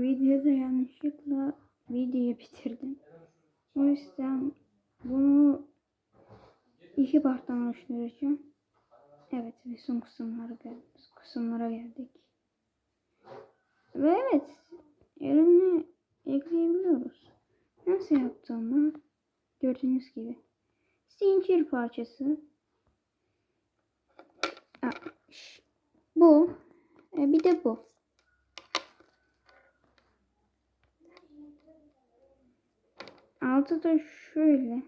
videoda yanlışlıkla videoyu bitirdim. O yüzden bunu iki parttan oluşturacağım. Evet ve son kısımlara geldik. Kısımlara geldik. Ve evet elimle ekleyebiliyoruz. Nasıl yaptığımı gördüğünüz gibi. Zincir parçası. Aa, Bu. E, bir de bu. Altı da şöyle.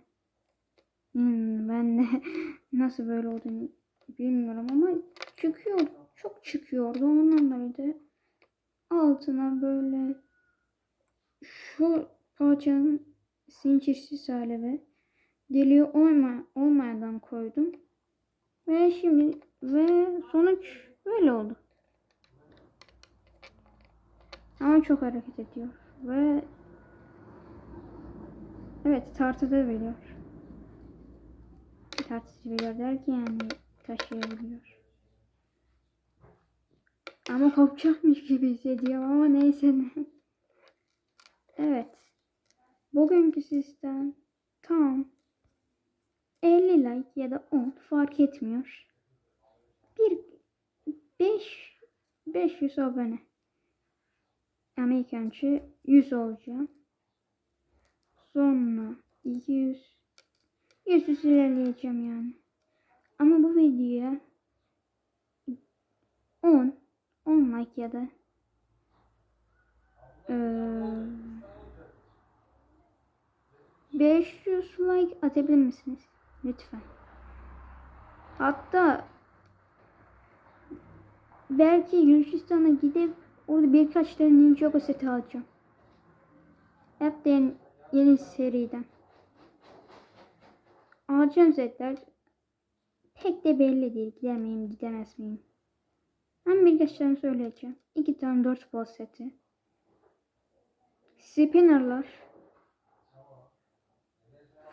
Hmm, ben de nasıl böyle olduğunu bilmiyorum ama çıkıyor. Çok çıkıyordu. Ondan dolayı altına böyle şu parçanın zincirsiz hali ve deliği olma, olmayan koydum. Ve şimdi ve sonuç böyle oldu. Ama çok hareket ediyor ve evet tartıda biliyor. Tartıcı biliyor derken yani taşıyabiliyor. Ama kopacakmış gibi hissediyorum ama neyse ne. Evet. Bugünkü sistem tam 50 like ya da 10 fark etmiyor. Bir 5 500 abone. Önce 100 olacağım. Sonra 200 100 ilerleyeceğim yani. Ama bu videoya 10 10 like ya da eee 500 like atabilir misiniz? Lütfen. Hatta belki Gürcistan'a gidip orada birkaç tane Ninjago seti alacağım. Hep de yeni, seriden. Alacağım setler pek de belli değil. Gider miyim gidemez miyim? Ama birkaç tane söyleyeceğim. İki tane dört boss seti. Spinner'lar.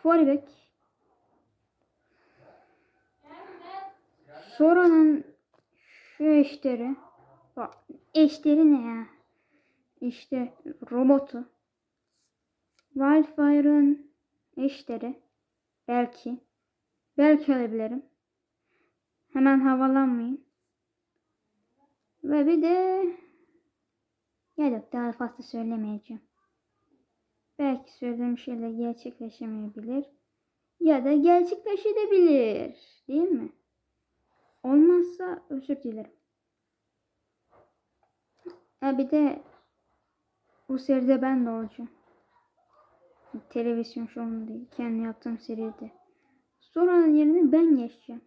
Forbeck. Sora'nın şu eşleri. Bak eşleri ne ya? İşte robotu. Wildfire'ın eşleri. Belki. Belki alabilirim. Hemen havalanmayın. Ve bir de ya yok daha fazla söylemeyeceğim. Belki söylediğim şeyler gerçekleşemeyebilir. Ya da gerçekleşebilir. Değil mi? Olmazsa özür dilerim. Ha bir de bu seride ben de olacağım. Televizyon şovunda. Kendi yaptığım seride. Sonranın yerine ben geçeceğim.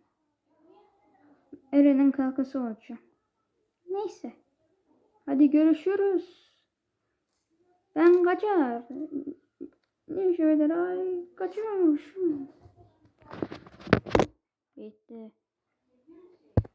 Eren'in kalkası olacağım. Neyse. Hadi görüşürüz. Ben kaçar. Ne şöyle ay kaçıyormuşum. Bitti.